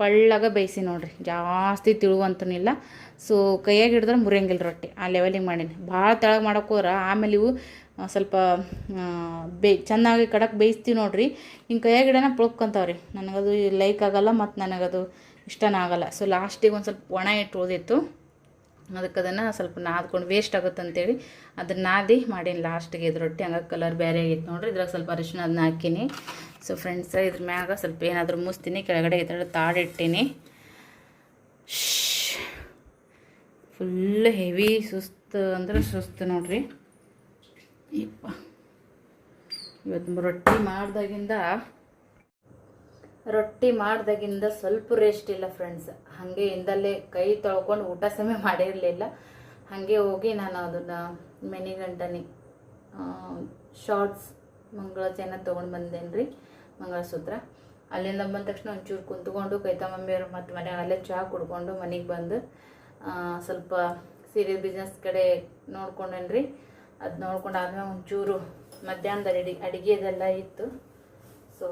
ಪಳ್ಳಗ ಬೇಯಿಸಿ ನೋಡಿರಿ, ಜಾಸ್ತಿ ತಿಳುವಂತನಿಲ್ಲ ಸೊ ಕೈಯಾಗಿ ಹಿಡಿದ್ರೆ ಮುರಿಯಂಗಿಲ್ಲ ರೊಟ್ಟಿ, ಆ ಲೆವೆಲಿಗೆ ಮಾಡೀನಿ. ಭಾಳ ತೆಳಗೆ ಮಾಡೋಕ್ಕೋರ ಆಮೇಲೆ ಇವು ಸ್ವಲ್ಪ ಬೇ, ಚೆನ್ನಾಗಿ ಕಡಕ್ ಬೇಯಿಸ್ತೀವಿ ನೋಡಿರಿ. ಹಿಂಗೆ ಕೈಯಾಗ ಗಿಡನ ಪುಳ್ಕೊಂತಾವ್ರಿ. ನನಗದು ಲೈಕ್ ಆಗೋಲ್ಲ ಮತ್ತು ನನಗದು ಇಷ್ಟನೇ ಆಗಲ್ಲ. ಸೊ ಲಾಸ್ಟಿಗೆ ಒಂದು ಸ್ವಲ್ಪ ಒಣ ಇಟ್ಟು ಓದಿತ್ತು ಅದಕ್ಕೆ ಅದನ್ನು ಸ್ವಲ್ಪ ನಾದ್ಕೊಂಡು ವೇಸ್ಟ್ ಆಗುತ್ತೆ ಅಂತೇಳಿ ಅದನ್ನ ನಾದಿ ಮಾಡೀನಿ ಲಾಸ್ಟಿಗೆ ಇದು ರೊಟ್ಟಿ ಹಂಗಾಗಿ ಕಲರ್ ಬೇರೆ ಆಗಿತ್ತು ನೋಡ್ರಿ. ಇದ್ರಾಗ ಸ್ವಲ್ಪ ಅರಿಶಿನ ಅದನ್ನ ಹಾಕೀನಿ. ಸೊ ಫ್ರೆಂಡ್ಸ್ ಇದ್ರ ಮ್ಯಾಗ ಸ್ವಲ್ಪ ಏನಾದರೂ ಮುಸ್ತೀನಿ. ಕೆಳಗಡೆ ಈ ತಾಡಿಟ್ಟೀನಿ ಫುಲ್ ಹೆವಿ ಸುಸ್ತು ಅಂದ್ರೆ ಸುಸ್ತು ನೋಡ್ರಿ. ಯಪ್ಪ ಇವತ್ತು ರೊಟ್ಟಿ ಮಾಡಿದಾಗಿಂದ, ರೊಟ್ಟಿ ಮಾಡ್ದಾಗಿಂದ ಸ್ವಲ್ಪ ರೆಸ್ಟ್ ಇಲ್ಲ ಫ್ರೆಂಡ್ಸ್ ಹಾಗೆ ಇಂದಲ್ಲೇ ಕೈ ತೊಳ್ಕೊಂಡು ಊಟ ಸಮಯ ಮಾಡಿರಲಿಲ್ಲ. ಹಾಗೆ ಹೋಗಿ ನಾನು ಅದನ್ನು ಮೆನಿಗಂಟನಿ ಶಾರ್ಟ್ಸ್ ಮಂಗಳ ಚೈನ ತೊಗೊಂಡು ಬಂದೇನು ರೀ ಮಂಗಳಸೂತ್ರ. ಅಲ್ಲಿಂದ ಬಂದ ತಕ್ಷಣ ಒಂಚೂರು ಕುಂತ್ಕೊಂಡು ಕೈತಾ ಮಮ್ಮಿಯವರು ಮತ್ತು ಮನೆ ಅಲ್ಲೇ ಚಹಾ ಕುಡ್ಕೊಂಡು ಮನೆಗೆ ಬಂದು ಸ್ವಲ್ಪ ಸೀರೆ ಬಿಸ್ನೆಸ್ ಕಡೆ ನೋಡ್ಕೊಂಡೇನ್ರಿ. ಅದು ನೋಡ್ಕೊಂಡು ಆದ್ಮೇಲೆ ಒಂಚೂರು ಮಧ್ಯಾಹ್ನದ ಅಡಿ, ಅಡುಗೆದೆಲ್ಲ ಇತ್ತು. ಸೊ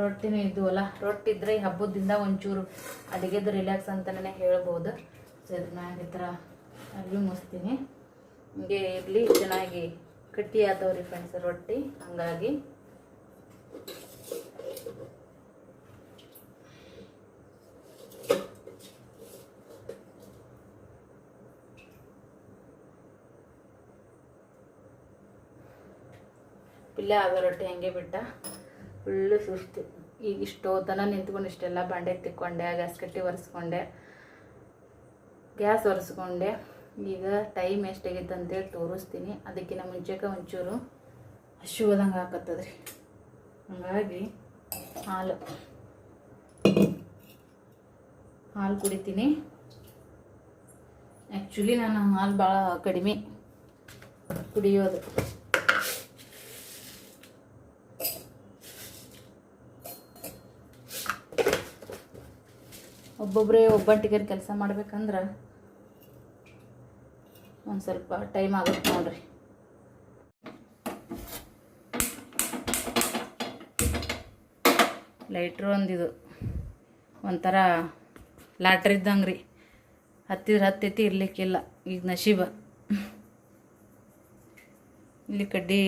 ರೊಟ್ಟಿನೂ ಇದ್ವಲ್ಲ ರೊಟ್ಟಿ ಇದ್ರೆ ಈ ಹಬ್ಬದಿಂದ ಒಂಚೂರು ಅಡುಗೆದು ರಿಲ್ಯಾಕ್ಸ್ ಅಂತಲೇ ಹೇಳ್ಬೋದು. ಸೊ ಇದನ್ನ ಈ ಥರ ಅರ್ವಿ ಮುಸ್ತೀನಿ ಹಿಂಗೆ ಇರಲಿ, ಚೆನ್ನಾಗಿ ಗಟ್ಟಿ ಆದವ್ರಿ ಫ್ರೆಂಡ್ಸ್ ರೊಟ್ಟಿ, ಹಂಗಾಗಿ. ಪಿಲ್ಲ ಆಗೋ ರೊಟ್ಟಿ ಹಂಗೆ ಬಿಟ್ಟ ಫುಲ್ಲು ಸುಸ್ತು. ಈಗ ಇಷ್ಟೋತನ ನಿಂತ್ಕೊಂಡು ಇಷ್ಟೆಲ್ಲ ಬಂಡೆ ತಿಕ್ಕೊಂಡೆ, ಗ್ಯಾಸ್ ಕಟ್ಟಿ ಒರೆಸ್ಕೊಂಡೆ, ಗ್ಯಾಸ್ ಒರೆಸ್ಕೊಂಡೆ. ಈಗ ಟೈಮ್ ಎಷ್ಟಾಗೈತೆ ಅಂತೇಳಿ ತೋರಿಸ್ತೀನಿ. ಅದಕ್ಕಿಂತ ಮುಂಚೆಕ ಒಂಚೂರು ಹಸಿವಾದಂಗೆ ಹಾಕತ್ತದ್ರಿ. ಹಂಗಾಗಿ ಹಾಲು ಹಾಲು ಕುಡಿತೀನಿ. ಆ್ಯಕ್ಚುಲಿ ನಾನು ಹಾಲು ಭಾಳ ಕಡಿಮೆ ಕುಡಿಯೋದು. ಒಬ್ಬೊಬ್ಬರೇ ಒಬ್ಬಂಟಿಗೆ ಕೆಲಸ ಮಾಡ್ಬೇಕಂದ್ರೆ ಒಂದು ಸ್ವಲ್ಪ ಟೈಮ್ ಆಗುತ್ತೆ ನೋಡ್ರಿ. ಲೈಟ್ರು ಒಂದಿದು. ಒಂಥರ ಲಾಟ್ರಿ ಇದ್ದಂಗೆ ರೀ ಹತ್ತಿದ್ರೆ ಹತ್ತೈತಿ ಇರಲಿಕ್ಕಿಲ್ಲ. ಈಗ ನಶೀಬ. ಇಲ್ಲಿ ಕಡ್ಡಿ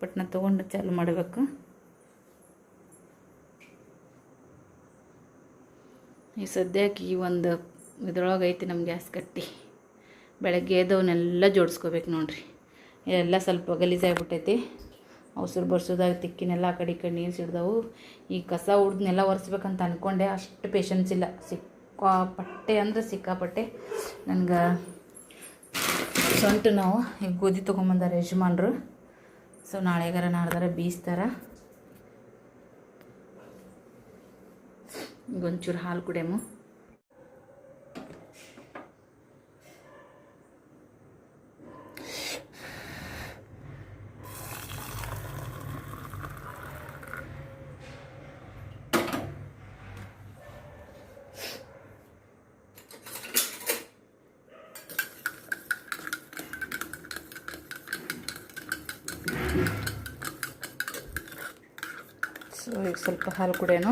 ಪಟ್ಣ ತೊಗೊಂಡು ಚಾಲು ಮಾಡಬೇಕು. ಈ ಸದ್ಯಕ್ಕೆ ಈ ಒಂದು ಇದ್ರೊಳಗೆ ಐತಿ ನಮ್ಮ ಗ್ಯಾಸ್ ಕಟ್ಟಿ. ಬೆಳಗ್ಗೆ ಎದ್ದವನ್ನೆಲ್ಲ ಜೋಡಿಸ್ಕೋಬೇಕು ನೋಡಿರಿ. ಎಲ್ಲ ಸ್ವಲ್ಪ ಗಲೀಜಾಗ್ಬಿಟ್ಟೈತಿ. ಅವಸರು ಬರ್ಸೋದಾಗ ತಿಕ್ಕಿನೆಲ್ಲ ಆ ಕಡೆ ಈ ಕಡೆ ನೀರು ಸಿಡ್ದವು. ಈ ಕಸ ಉಡ್ದನ್ನೆಲ್ಲ ಒರೆಸ್ಬೇಕಂತ ಅಂದ್ಕೊಂಡೆ ಅಷ್ಟು ಪೇಷನ್ಸ್ ಇಲ್ಲ. ಸಿಕ್ಕಾಪಟ್ಟೆ ಅಂದ್ರೆ ಸಿಕ್ಕಾಪಟ್ಟೆ ನನಗೆ ಸೊಂಟು ನಾವು. ಈಗ ಗೋಧಿ ತೊಗೊಂಬಂದಾರೆ ಯಜಮಾನ್ರು. ಸೊ ನಾಳೆಗಾರ ನಾಡ್ದಾರ ಬೀಸ್ತಾರ. ಈಗ ಒಂಚೂರು ಹಾಲು ಕುಡಿಯಮು ಸೊ ಈಗ ಸ್ವಲ್ಪ ಹಾಲು ಕುಡಿಯೋಣ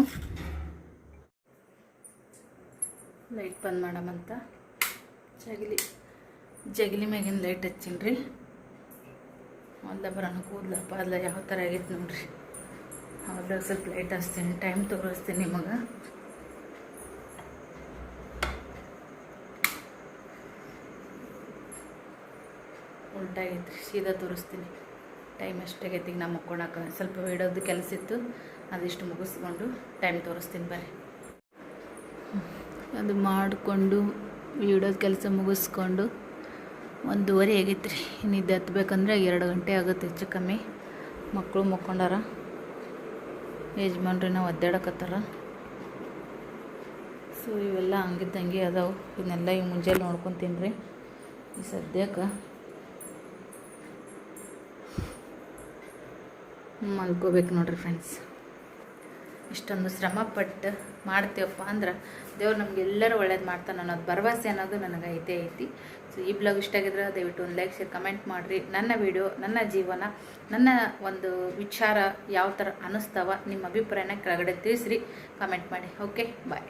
ಲೈಟ್ ಬಂದ್ ಮಾಡಮಂತ ಜಗಲಿ ಜಗಲಿ ಮ್ಯಾಗಿನ ಲೈಟ್ ಹಚ್ಚೀನಿ ರೀ. ಹೊಲ್ದ ಬರೋಣ ಕೂದಲ ಪಾದಲ ಯಾವ ಥರ ಆಗೈತೆ ನೋಡ್ರಿ. ಅವಾಗ ಸ್ವಲ್ಪ ಲೈಟ್ ಹಚ್ತೀನಿ ಟೈಮ್ ತೋರಿಸ್ತೀನಿ ನಿಮಗೆ. ಉಲ್ಟಾಗೈತೆ ರೀ ಸೀದಾ ತೋರಿಸ್ತೀನಿ. ಟೈಮ್ ಎಷ್ಟಾಗೈತಿ ಈಗ ನಾ ಮಕ್ಕೊಳಕ್ಕೆ ಸ್ವಲ್ಪ ಇಡೋದು ಕೆಲಸ ಇತ್ತು, ಅದಿಷ್ಟು ಮುಗಿಸ್ಕೊಂಡು ಟೈಮ್ ತೋರಿಸ್ತೀನಿ ಬರ್ರಿ. ಅದು ಮಾಡಿಕೊಂಡು ಇಡೋದು ಕೆಲಸ ಮುಗಿಸ್ಕೊಂಡು ಒಂದೂವರೆ ಆಗೈತೆ ರೀ. ನಿದ್ದೆ ಹತ್ಬೇಕಂದ್ರೆ ಎರಡು ಗಂಟೆ ಆಗುತ್ತೆ ಹೆಚ್ಚು ಕಮ್ಮಿ. ಮಕ್ಕಳು ಮಕ್ಕೊಂಡಾರ ಯಜಮಾನ್ರಿ ನಾವು ಒದ್ದಾಡಕತ್ತಾರ. ಸೊ ಇವೆಲ್ಲ ಹಂಗಿದ್ದಂಗೆ ಅದಾವೆ. ಇದನ್ನೆಲ್ಲ ಈಗ ಮುಂಜಾನೆ ನೋಡ್ಕೊತೀನಿ ರೀ ಈ ಸದ್ಯಕ್ಕೆ ಮಲ್ಕೋಬೇಕು ನೋಡ್ರಿ ಫ್ರೆಂಡ್ಸ್ ಇಷ್ಟೊಂದು ಶ್ರಮ ಪಟ್ಟು ಮಾಡ್ತೀವಪ್ಪ ಅಂದ್ರೆ ದೇವ್ರು ನಮಗೆಲ್ಲರೂ ಒಳ್ಳೇದು ಮಾಡ್ತಾನೆ ಅನ್ನೋದು ಭರವಸೆ ಅನ್ನೋದು ನನಗೆ ಐತೆ ಐತಿ. ಸೊ ಈ ಬ್ಲಾಗ್ ಇಷ್ಟ ಆಗಿದ್ರೆ ದಯವಿಟ್ಟು ಒಂದು ಲೈಕ್ ಶೇರ್ ಕಮೆಂಟ್ ಮಾಡಿರಿ. ನನ್ನ ವಿಡಿಯೋ ನನ್ನ ಜೀವನ, ನನ್ನ ಒಂದು ವಿಚಾರ ಯಾವ ಥರ ಅನ್ನಿಸ್ತಾವ ನಿಮ್ಮ ಅಭಿಪ್ರಾಯನ ಕೆಳಗಡೆ ತಿಳಿಸ್ರಿ. ಕಮೆಂಟ್ ಮಾಡಿ. Okay bye